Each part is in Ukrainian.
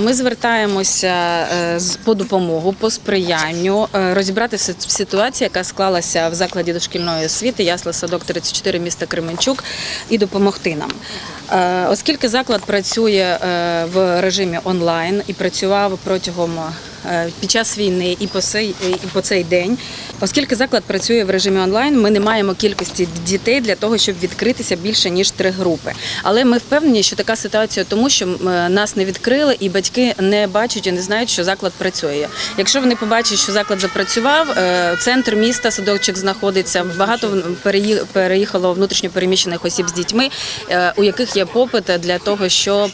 Ми звертаємося е, по допомогу, по сприянню е, розібрати ситуацію, яка склалася в закладі дошкільної освіти Ясла Садок 34 міста Кременчук, і допомогти нам. Е, Оскільки заклад працює в режимі онлайн і працював протягом під час війни і по цей, і по цей день, оскільки заклад працює в режимі онлайн, ми не маємо кількості дітей для того, щоб відкритися більше ніж три групи. Але ми впевнені, що така ситуація тому, що е, нас не відкрили, і батьки не бачать і не знають, що заклад працює. Якщо вони побачать, що заклад запрацював, е, центр міста садочок знаходиться. Багато переїхало внутрішньо переміщених осіб з дітьми, е, у яких є попит для того, щоб.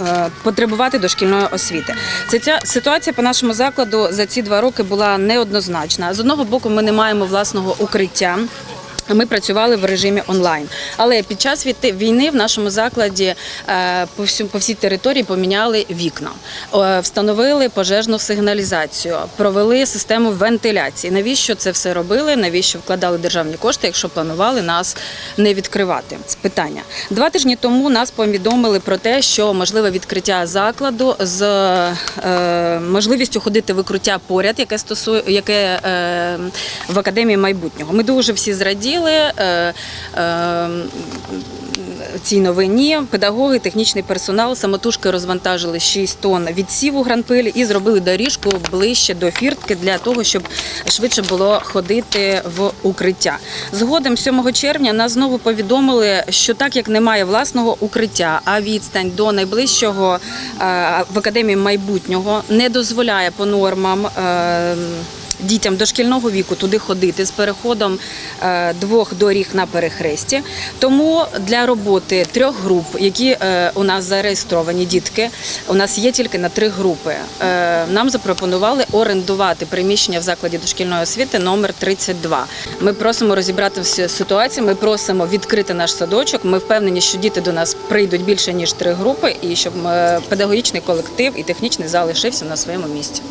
Е, Потребувати дошкільної освіти. Це ця ситуація по нашому закладу за ці два роки була неоднозначна. З одного боку, ми не маємо власного укриття. Ми працювали в режимі онлайн, але під час війни в нашому закладі е, по всю по всій території поміняли вікна, встановили пожежну сигналізацію, провели систему вентиляції. Навіщо це все робили? Навіщо вкладали державні кошти, якщо планували нас не відкривати? Питання. Два тижні тому нас повідомили про те, що можливе відкриття закладу з е, можливістю ходити в укриття поряд, яке стосує яке е, в академії майбутнього. Ми дуже всі зраділи. Е, е, Цій новині педагоги, технічний персонал самотужки розвантажили 6 тонн відсіву гранпилі і зробили доріжку ближче до фіртки для того, щоб швидше було ходити в укриття. Згодом 7 червня нас знову повідомили, що так як немає власного укриття, а відстань до найближчого е, в академії майбутнього не дозволяє по нормам. Дітям дошкільного віку туди ходити з переходом е, двох доріг на перехресті. Тому для роботи трьох груп, які е, у нас зареєстровані дітки, у нас є тільки на три групи. Е, Нам запропонували орендувати приміщення в закладі дошкільної освіти номер 32. Ми просимо розібрати всю ситуацію. Ми просимо відкрити наш садочок. Ми впевнені, що діти до нас прийдуть більше ніж три групи, і щоб педагогічний колектив і технічний залишився на своєму місці.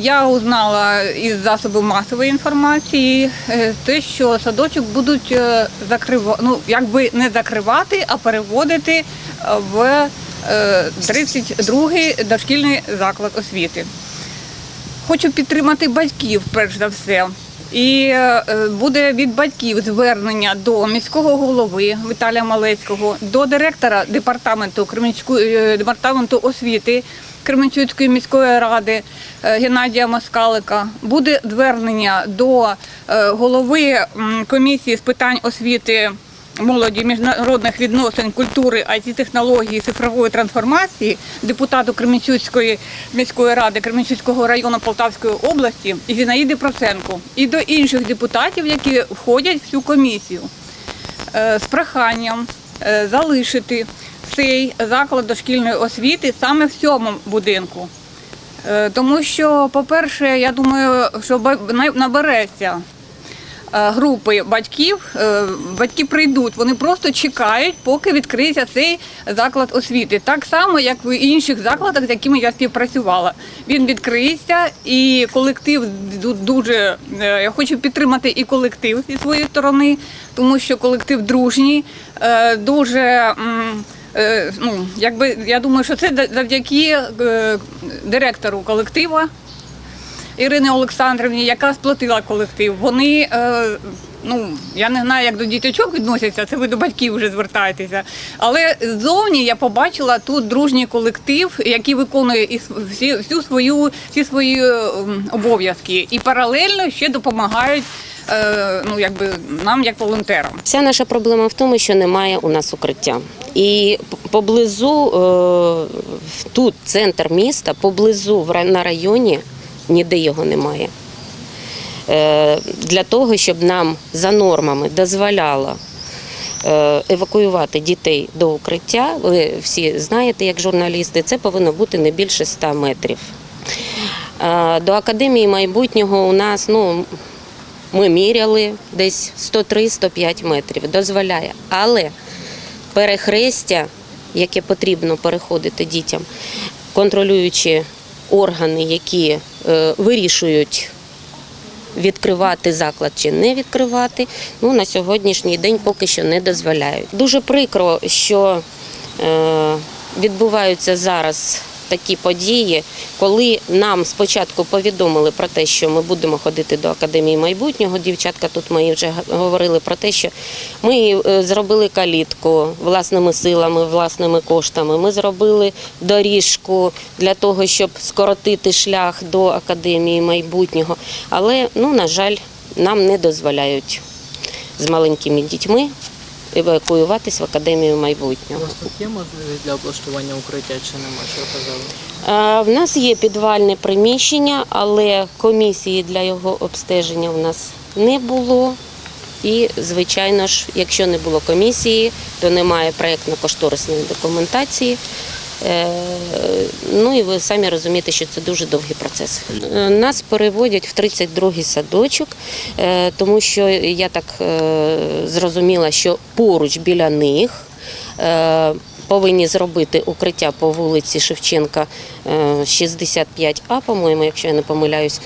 Я узнала із засобів масової інформації е, те, що садочок будуть закривати, ну якби не закривати, а переводити е, в е, 32-й дошкільний заклад освіти. Хочу підтримати батьків, перш за все. І е, буде від батьків звернення до міського голови Віталія Малецького, до директора департаменту Кременчуцької е, департаменту освіти Кременчуцької міської ради е, Геннадія Москалика. Буде звернення до е, голови комісії з питань освіти молоді, міжнародних відносин, культури, it технології, цифрової трансформації, депутату Кременчуцької міської ради Кременчуцького району Полтавської області Зінаїди Проценко, і до інших депутатів, які входять в цю комісію е, з проханням е, залишити цей заклад дошкільної освіти саме в цьому будинку. Е, Тому що, по-перше, я думаю, що набереться групи батьків, е, батьки прийдуть, вони просто чекають, поки відкриється цей заклад освіти. Так само, як в інших закладах, з якими я співпрацювала. Він відкриється, і колектив дуже е, я хочу підтримати і колектив зі своєї сторони, тому що колектив дружній, е, дуже. е, Ну, якби я думаю, що це завдяки е, директору колектива Ірини Олександрівні, яка сплатила колектив. Вони, е, ну я не знаю, як до діточок відносяться, це ви до батьків вже звертаєтеся. Але ззовні я побачила тут дружній колектив, який виконує і всі, всю свою, всі свої ем, обов'язки, і паралельно ще допомагають. е, Ну, якби нам як волонтерам. Вся наша проблема в тому, що немає у нас укриття. І поблизу, е, тут центр міста, поблизу на районі ніде його немає. Е, Для того, щоб нам за нормами дозволяло е, евакуювати дітей до укриття, ви всі знаєте, як журналісти, це повинно бути не більше 100 метрів. Е, До академії майбутнього у нас ну, ми міряли десь 103-105 метрів, дозволяє. Але перехрестя, яке потрібно переходити дітям, контролюючи органи, які вирішують. Відкривати заклад чи не відкривати, ну на сьогоднішній день поки що не дозволяють. Дуже прикро, що е, відбуваються зараз такі події, коли нам спочатку повідомили про те, що ми будемо ходити до академії майбутнього. Дівчатка тут мої вже говорили про те, що ми е, зробили калітку власними силами, власними коштами. Ми зробили доріжку для того, щоб скоротити шлях до академії майбутнього. Але, ну, на жаль, нам не дозволяють з маленькими дітьми евакуюватись в академію майбутнього. У вас тут є можливість для облаштування укриття чи нема, що казали? В нас є підвальне приміщення, але комісії для його обстеження в нас не було. І, звичайно ж, якщо не було комісії, то немає проєктно-кошторисної документації. Е, Ну і ви самі розумієте, що це дуже довгий процес. Е, Нас переводять в 32-й садочок, е, тому що я так зрозуміла, що поруч біля них повинні зробити укриття по вулиці Шевченка е, 65А, по-моєму, якщо я не помиляюсь.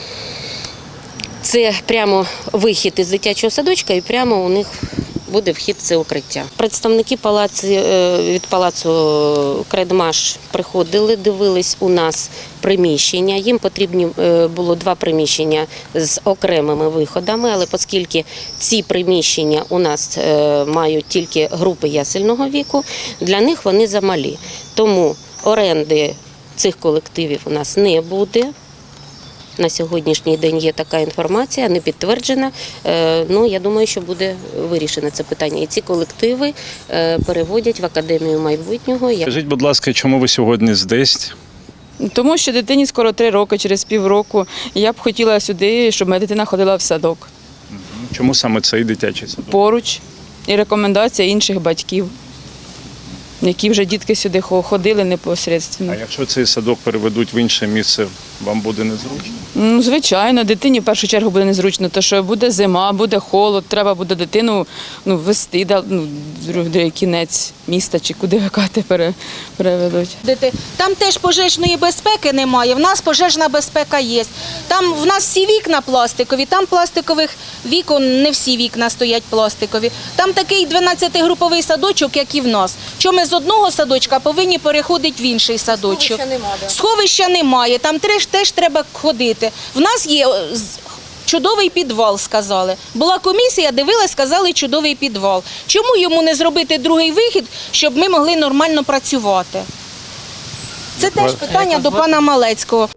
Це прямо вихід із дитячого садочка, і прямо у них буде вхід в це укриття. Представники палаці, е, від палацу Кредмаш приходили, дивились у нас приміщення. Їм потрібні е, було два приміщення з окремими виходами, але оскільки ці приміщення у нас е, мають тільки групи ясельного віку, для них вони замалі. Тому оренди цих колективів у нас не буде. На сьогоднішній день є така інформація, не підтверджена. Е, Ну я думаю, що буде вирішено це питання. І ці колективи е, переводять в академію майбутнього. Скажіть, будь ласка, чому ви сьогодні здесь? Тому що дитині скоро три роки, через півроку. Я б хотіла сюди, щоб моя дитина ходила в садок Чому саме цей дитячий садок? поруч. І рекомендація інших батьків, які вже дітки сюди ходили непосередньо. А якщо цей садок переведуть в інше місце, вам буде незручно? Ну, звичайно, дитині в першу чергу буде незручно, тому що буде зима, буде холод, треба буде дитину ну, вести да, ну, другий кінець міста чи куди пере, переведуть. Дити- Там теж пожежної безпеки немає. В нас пожежна безпека є. Там в нас всі вікна пластикові, там пластикових вікон не всі вікна стоять пластикові. Там такий 12-груповий садочок, як і в нас. Що ми з одного садочка повинні переходити в інший садочок. Сховища немає. Там теж, теж треба ходити. В нас є е, чудовий підвал, сказали. Була комісія, дивилась, сказали чудовий підвал. Чому йому не зробити другий вихід, щоб ми могли нормально працювати? Це теж питання до пана Малецького.